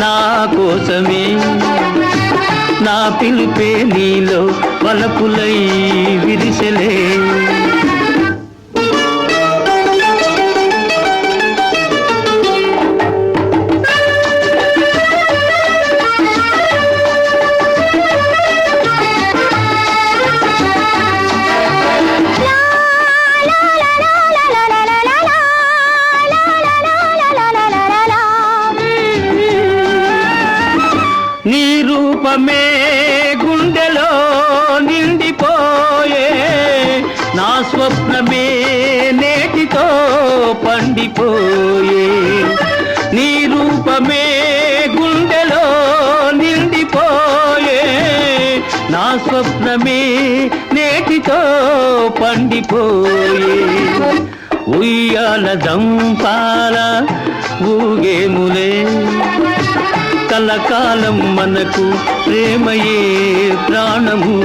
నా కోసమే. నా పిలిపే నీలో వలపులై విరిసలే. రూపమే గుండెలో నిండిపోయే. నా స్వప్నమే నేటితో పండిపోయే. నీ రూపమే గుండెలో నిండిపోయే. నా స్వప్నమే నేటితో పండిపోయే. ఉయ్యాల దంపాల ఊగేములే కలకాలం మనకు ప్రేమయే ప్రాణము.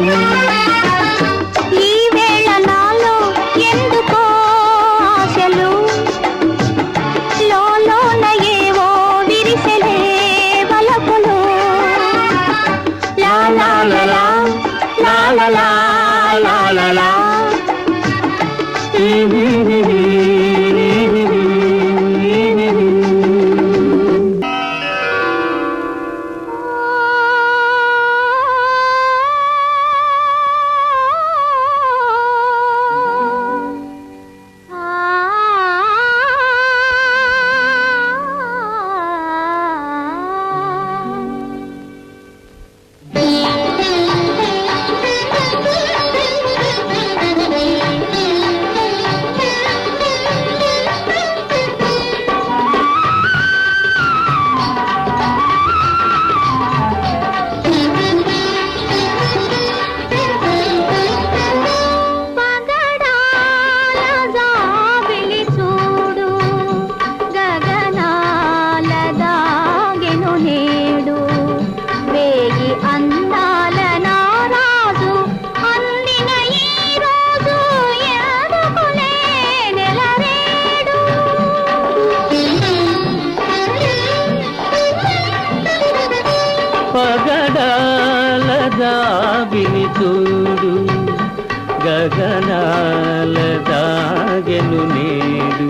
గగనాల దాగెను నేడు.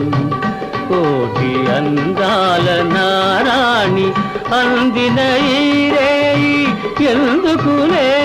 కోటి అందాల నారాణి అందిన ఈ రేయి ఎందుకులే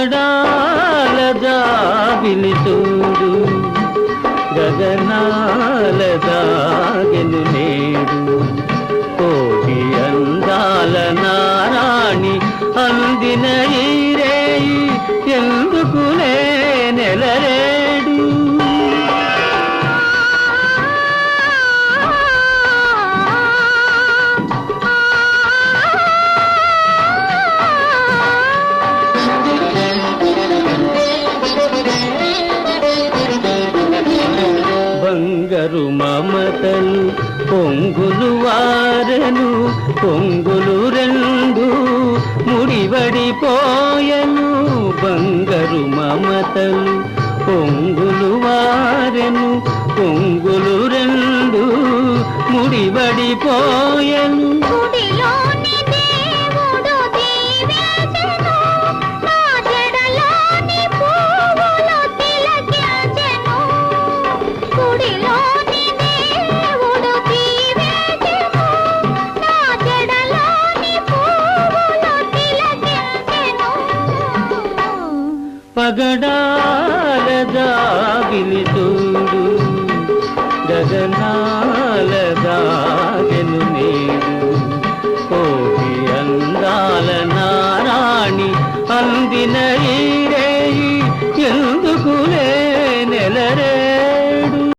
పగడాల జాబిలి చూడు. గగనాల దాగెను నేడు. కోటి అందాల నారాణి అందిన ఈ రేయి ఎందుకులే పొంగులు రెండు ముడివడిపోయెను బంగారు మమతలు పొంగులు వారెను. పొంగులు రెండు ముడివడిపోయెను